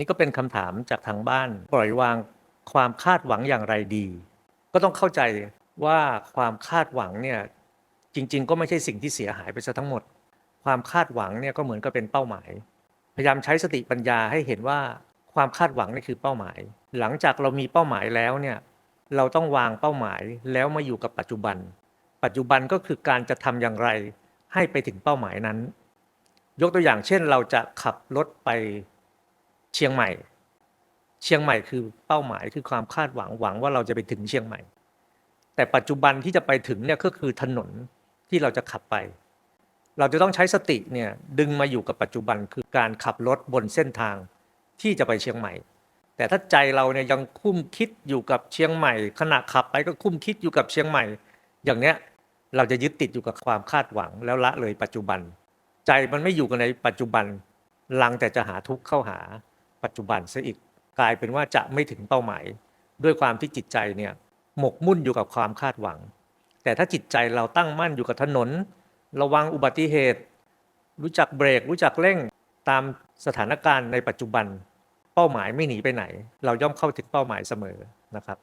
นี่ก็เป็นคำถามจากทางบ้าน ปล่อยวางความคาดหวังอย่างไรดี ก็ต้องเข้าใจว่าความคาดหวังเนี่ยจริง ๆ ก็ไม่ใช่สิ่งที่เสียหายไปซะทั้งหมด ความคาดหวังเนี่ยก็เหมือนกับเป็นเป้าหมาย พยายามใช้สติปัญญาให้เห็นว่าความคาดหวังนี่คือเป้าหมาย หลังจากเรามีเป้าหมายแล้วเนี่ยเราต้องวางเป้าหมายแล้วมาอยู่กับปัจจุบัน ปัจจุบันก็คือการจะทำอย่างไรให้ไปถึงเป้าหมายนั้น ยกตัวอย่างเช่น เราจะขับรถไป เชียงใหม่ เชียงใหม่คือเป้าหมายคือความคาดหวังหวังว่าเราจะไปถึงเชียงใหม่ แต่ปัจจุบันที่จะไปถึงเนี่ยก็คือถนนที่เราจะขับไป เราจะต้องใช้สติเนี่ยดึงมาอยู่กับปัจจุบันคือการขับรถบนเส้นทางที่จะไปเชียงใหม่ แต่ถ้าใจเราเนี่ยยังคุ้มคิดอยู่กับเชียงใหม่ ขณะขับไปก็คุ้มคิดอยู่กับเชียงใหม่ อย่างเนี้ยเราจะยึดติดอยู่กับความคาดหวังแล้วละเลยปัจจุบัน ใจมันไม่อยู่กันในปัจจุบันลังแต่จะหาทุกข์เข้าหา ปัจจุบันซะอีก กลายเป็นว่าจะไม่ถึงเป้าหมาย ด้วยความที่จิตใจเนี่ยหมกมุ่นอยู่กับความคาดหวัง แต่ถ้าจิตใจเราตั้งมั่นอยู่กับถนน ระวังอุบัติเหตุ รู้จักเบรก รู้จักเร่งตามสถานการณ์ในปัจจุบัน เป้าหมายไม่หนีไปไหน เราย่อมเข้าถึงเป้าหมายเสมอนะครับ